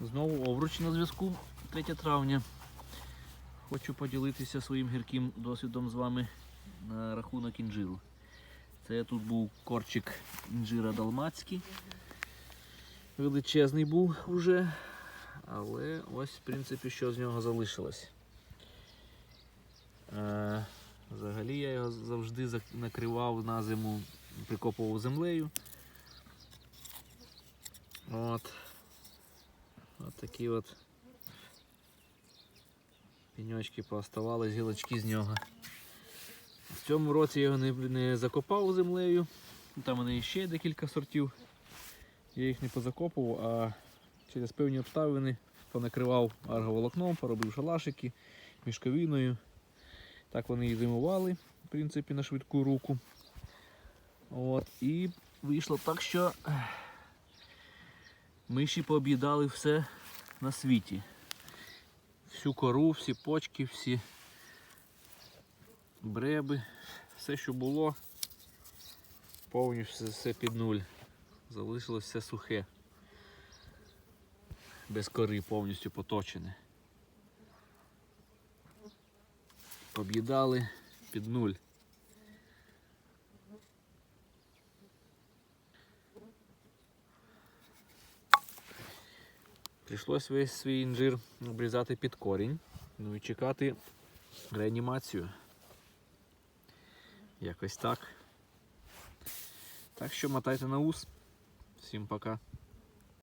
Знову обруч на зв'язку 3 травня. Хочу поділитися своїм гірким досвідом з вами на рахунок інжиру. Це тут був корчик інжира далмацький. Величезний був уже, але ось в принципі що з нього залишилось. Е, взагалі я його завжди накривав на зиму, прикопував землею. От. Такі от пеньочки пооставались, гілочки з нього. В цьому році я його не, не закопав землею. Там неї ще декілька сортів. Я їх не позакопував, а через певні обставини понакривав арговолокном, поробив шалашики мішковиною. Так вони і зимували, в принципі, на швидку руку. От, і вийшло так, що миші пооб'їдали все на світі. Всю кору, всі почки, всі бреби, все, що було, повністю все під нуль. Залишилось все сухе. Без кори повністю поточене. Об'їдали під нуль. Прийшлось весь свій інжир обрізати під корінь, ну і чекати реанімацію. Якось так. Так що мотайте на ус. Всім пока.